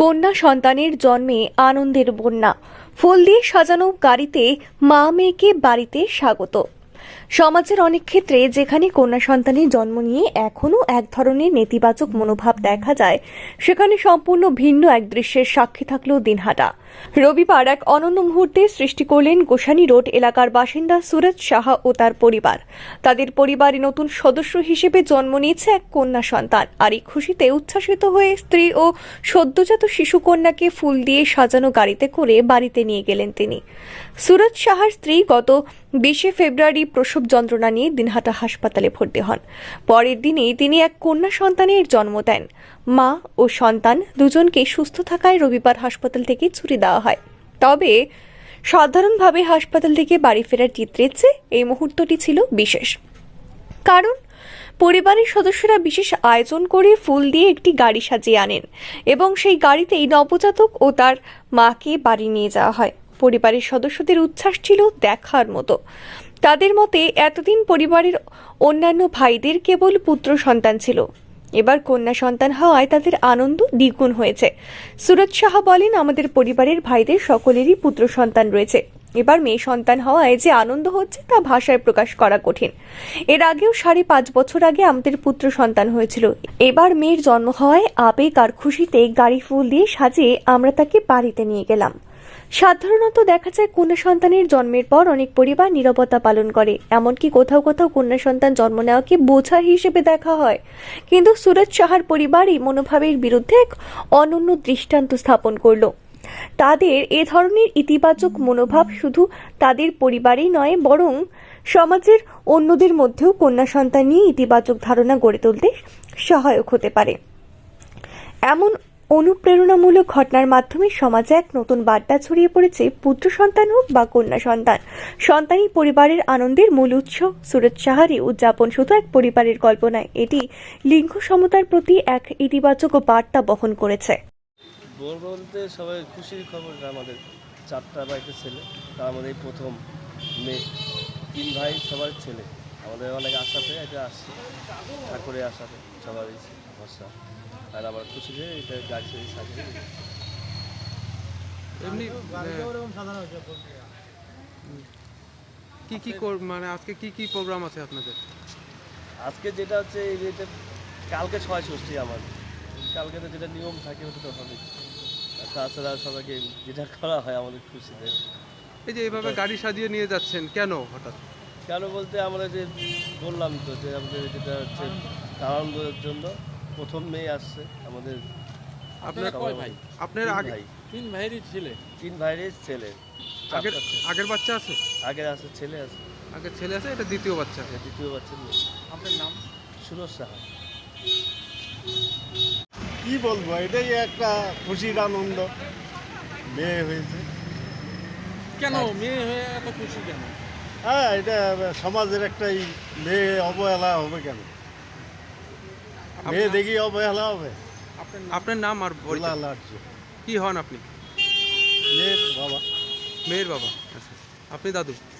কন্যা সন্তানের জন্মে আনন্দের বন্যা। ফুল দিয়ে সাজানো গাড়িতে মা মেয়েকে বাড়িতে স্বাগত। সমাজের অনেক ক্ষেত্রে যেখানে কন্যা সন্তানের জন্ম নিয়ে এখনও এক ধরনের নেতিবাচক মনোভাব দেখা যায়, সেখানে সম্পূর্ণ ভিন্ন এক দৃশ্যের সাক্ষী থাকল দিনহাটা। রবিবার এক অনন্য মুহূর্তে সৃষ্টি করলেন গোসানি রোড এলাকার বাসিন্দা সুরজ সাহা ও তার পরিবার। তাদের পরিবারে নতুন সদস্য হিসেবে জন্ম নিয়েছে এক কন্যা সন্তান। আর এই খুশিতে উচ্ছ্বাসিত হয়ে স্ত্রী ও সদ্যজাত শিশু কন্যাকে ফুল দিয়ে সাজানো গাড়িতে করে বাড়িতে নিয়ে গেলেন তিনি। সুরজ সাহার স্ত্রী গত বিশে ফেব্রুয়ারি প্রসব যন্ত্রণা নিয়ে দিনহাটা হাসপাতালে ভর্তি হন। পরের দিনেই তিনি এক কন্যা সন্তানের জন্ম দেন। মা ও সন্তান দুজনকে সুস্থ থাকায় রবিবার হাসপাতাল থেকে ছুটি দেওয়া হয়। তবে সাধারণভাবে হাসপাতাল থেকে বাড়ি ফেরার চিত্রের চেয়ে এই মুহূর্তটি ছিল বিশেষ। কারণ পরিবারের সদস্যরা বিশেষ আয়োজন করে ফুল দিয়ে একটি গাড়ি সাজিয়ে আনেন এবং সেই গাড়িতেই নবজাতক ও তার মাকে বাড়ি নিয়ে যাওয়া হয়। পরিবারের সদস্যদের উচ্ছ্বাস ছিল দেখার মতো। তাদের মতে এতদিন পরিবারের অন্যান্য ভাইদের কেবল পুত্র সন্তান ছিল। এবার কন্যা সন্তান হওয়ায় তাদের আনন্দ দ্বিগুণ হয়েছে। সুরজ সাহা বলেন, আমাদের পরিবারের ভাইদের সকলেরই পুত্র সন্তান রয়েছে। এবার মেয়ে সন্তান হওয়ায় যে আনন্দ হচ্ছে তা ভাষায় প্রকাশ করা কঠিন। এর আগেও সাড়ে পাঁচ বছর আগে আমাদের পুত্র সন্তান হয়েছিল। এবার মেয়ের জন্ম হওয়ায় আবেগ আর খুশিতে গাড়ি ফুল দিয়ে সাজিয়ে আমরা তাকে বাড়িতে নিয়ে গেলাম। সাধারণত দেখা যায় কন্যা সন্তানের জন্মের পর অনেক পরিবার নিরবতা পালন করে, এমনকি কোথাও কোথাও কন্যা সন্তান জন্ম নেওয়াকে বোঝা হিসেবে দেখা হয়। কিন্তু সুরজ সাহার পরিবার এই মনোভাবের বিরুদ্ধে এক অনন্য দৃষ্টান্ত স্থাপন করল। তাদের এ ধরনের ইতিবাচক মনোভাব শুধু তাদের পরিবারই নয়, বরং সমাজের অন্যদের মধ্যেও কন্যা সন্তান নিয়ে ইতিবাচক ধারণা গড়ে তুলতে সহায়ক হতে পারে। এমন অনুপ্রেরণামূলক ঘটনার মাধ্যমে সমাজে এক নতুন বার্তা ছড়িয়ে পড়েছে পুত্র সন্তান হোক বা কন্যা সন্তান। সন্তানই পরিবারের আনন্দের মূল উৎস। সুরজ সাহারি উদযাপন শুধু এক পরিবারের গল্প নয় এটি লিঙ্গ সমতার প্রতি এক ইতিবাচক বার্তা বহন করেছে। বলতে সবাই খুশির খবর আমাদের চারটা বাড়িতে ছেলে, তার এই প্রথম মেয়ে। তিন ভাই, সবার ছেলে। আমাদের অনেক আশাতে এটা আসছে। ঠাকুরের আশাতে সবারই ভরসা। আর আবার খুশি হয়ে এটা গাড়ি সাথে সাজিয়ে এমনি কি কি কর- মানে আজকে কি কি প্রোগ্রাম আছে আপনাদের? আজকে যেটা হচ্ছে এই যেটা কালকে ছয় ষষ্ঠী আমার। কালকে তো যেটা নিয়ম থাকে ওটা তো হবে তাছাড়া সবাইকে যেটা করা হয় আমাদের খুশিতে। এই যে এইভাবে গাড়ি সাজিয়ে নিয়ে যাচ্ছেন কেন হঠাৎ? কেন বলতে আমরা যে বললাম তো যে আমাদের যেটা হচ্ছে আনন্দের জন্য প্রথম মেয়ে আসছে আমাদের আপনার কয় ভাই? আপনার আগে ভাই। তিন ভাইয়েরই ছেলে? তিন ভাইয়ের ছেলে। আগের আগের বাচ্চা আছে? আগের আছে ছেলে আছে। আগের ছেলে আছে এটা দ্বিতীয় বাচ্চা এটা দ্বিতীয় বাচ্চা মেয়ে। আপনার নাম? সুরজ সাহা। কি বলব এটাই একটা খুশির আনন্দ। মেয়ে হয়েছে। কেন মেয়ে হয়ে এত খুশি কেন? হ্যাঁ এটা সমাজের একটাই মেয়ে অবহেলা হবে কেন? মেয়ে দেখি অবহেলা হবে আপনার আপনার নাম আর পরিচয়। বলা লাগছে কি হন আপনি মেয়ের বাবা মেয়ের বাবা আচ্ছা আপনি দাদু দাদু মেয়ে